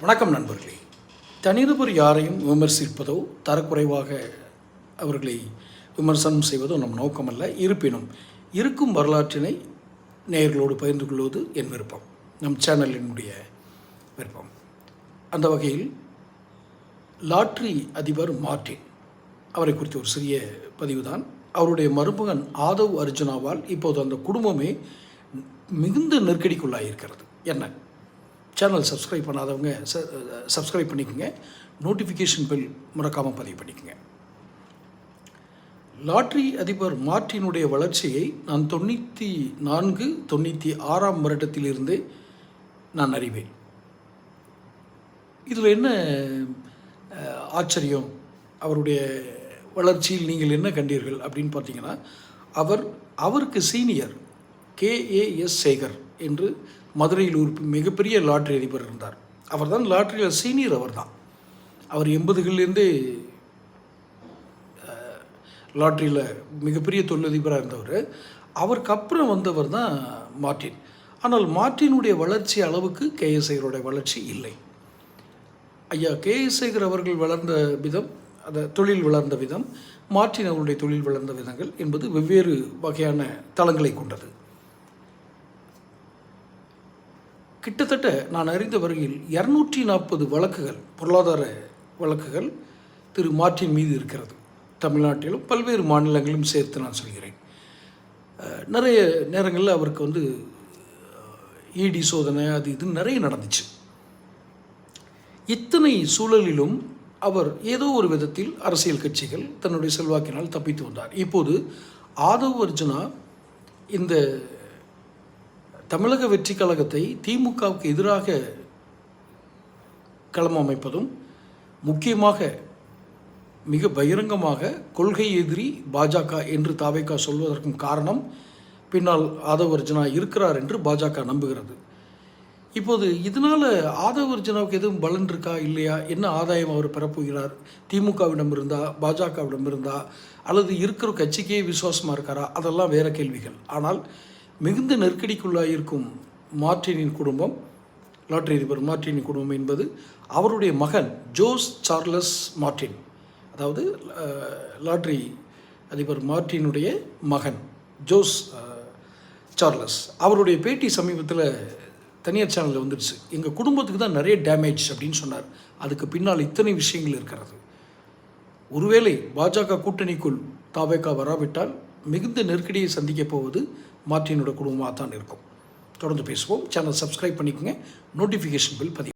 வணக்கம் நண்பர்களே. தனிநபர் யாரையும் விமர்சிப்பதோ தரக்குறைவாக அவர்களை விமர்சனம் செய்வதோ நம் நோக்கமல்ல. இருப்பினும் இருக்கும் வரலாற்றினை நேயர்களோடு பகிர்ந்து கொள்வது என் விருப்பம். நம் சேனலினுடைய விருப்பம். அந்த வகையில் லாட்ரி அதிபர் மார்டின் அவரை குறித்த ஒரு சிறிய பதிவு தான் அவருடைய மருமகன் ஆதவ் அர்ஜுனாவால் இப்போது அந்த குடும்பமே மிகுந்த நெருக்கடிக்குள்ளாயிருக்கிறது. என்ன? சேனல் சப்ஸ்கிரைப் பண்ணாதவங்க சப்ஸ்கிரைப் பண்ணிக்கோங்க. நோட்டிஃபிகேஷன் பில் மறக்காமல் பதிவு பண்ணிக்கோங்க. லாட்ரி அதிபர் மார்ட்டினுடைய வளர்ச்சியை நான் தொண்ணூற்றி நான்கு தொண்ணூற்றி ஆறாம் வருடத்திலிருந்து நான் அறிவேன். இதில் என்ன ஆச்சரியம்? அவருடைய வளர்ச்சியில் நீங்கள் என்ன கண்டீர்கள் அப்படின்னு பார்த்தீங்கன்னா அவர் அவருக்கு சீனியர் கேஏஎஸ் சேகர். என்று மதுரையில் ஒரு மிகப்பெரிய லாட்ரி அதிபர் இருந்தார். அவர் தான் லாட்ரியில் சீனியர் அவர் தான் அவர் எண்பதுகள்லேருந்தே லாட்ரியில் மிகப்பெரிய தொழிலதிபராக இருந்தவர். அவருக்கு அப்புறம் வந்தவர் தான் மார்ட்டின் ஆனால் மார்ட்டினுடைய வளர்ச்சி அளவுக்கு கேஎஸ்ஐகருடைய வளர்ச்சி இல்லை. ஐயா கேஎஸ் சேகர் அவர்கள் வளர்ந்த விதம் அந்த தொழில் வளர்ந்த விதம் மார்ட்டின் அவருடைய தொழில் வளர்ந்த விதங்கள் என்பது வெவ்வேறு வகையான தளங்களை கொண்டது. கிட்டத்தட்ட நான் அறிந்த வரையில் இரநூற்றி நாற்பது வழக்குகள் பொருளாதார வழக்குகள் திரு மார்ட்டின் மீது இருக்கிறது. தமிழ்நாட்டிலும் பல்வேறு மாநிலங்களிலும் சேர்த்து நான் சொல்கிறேன். நிறைய நேரங்களில் அவருக்கு வந்து இடி சோதனை அது இது நிறைய நடந்துச்சு. இத்தனை சூழலிலும் அவர் ஏதோ ஒரு விதத்தில் அரசியல் கட்சிகள் தன்னுடைய செல்வாக்கினால் தப்பித்து வந்தார். இப்போது ஆதவ் அர்ஜுனா இந்த தமிழக வெற்றி கழகத்தை திமுகவுக்கு எதிராக களம் அமைப்பதும் முக்கியமாக மிக பகிரங்கமாக கொள்கை எதிரி பாஜக என்று தாவேக்கா சொல்வதற்கும் காரணம் பின்னால் ஆதவ் அர்ஜுனா இருக்கிறார் என்று பாஜக நம்புகிறது. இப்போது இதனால் ஆதவ் அர்ஜுனாவுக்கு எதுவும் பலன் இருக்கா இல்லையா? என்ன ஆதாயம் அவர் பெறப்போகிறார்? திமுகவிடம் இருந்தா பாஜகவிடம் இருந்தா அல்லது இருக்கிற கட்சிக்கே விசுவாசமாக இருக்காரா? அதெல்லாம் வேறு கேள்விகள். ஆனால் மிகுந்த நெருக்கடிக்குள்ளாக இருக்கும் மார்டினின் குடும்பம். லாட்ரி அதிபர் மார்டினின் குடும்பம் என்பது அவருடைய மகன் ஜோஸ் சார்லஸ் மார்டின். அதாவது லாட்ரி அதிபர் மார்டினுடைய மகன் ஜோஸ் சார்லஸ். அவருடைய பேட்டி சமீபத்தில் தனியார் சேனலில் வந்துடுச்சு. எங்கள் குடும்பத்துக்கு தான் நிறைய டேமேஜ் அப்படின்னு சொன்னார். அதுக்கு பின்னால் இத்தனை விஷயங்கள் இருக்கிறது. ஒருவேளை பாஜக கூட்டணிக்குள் தாவேக்கா வராவிட்டால் மிகுந்த நெருக்கடியை சந்திக்க போவது மார்ட்டினோட குடும்பமாக தான் இருக்கும். தொடர்ந்து பேசுவோம். சேனல் சப்ஸ்கிரைப் பண்ணிக்கோங்க. நோட்டிஃபிகேஷன் பில் பதிவு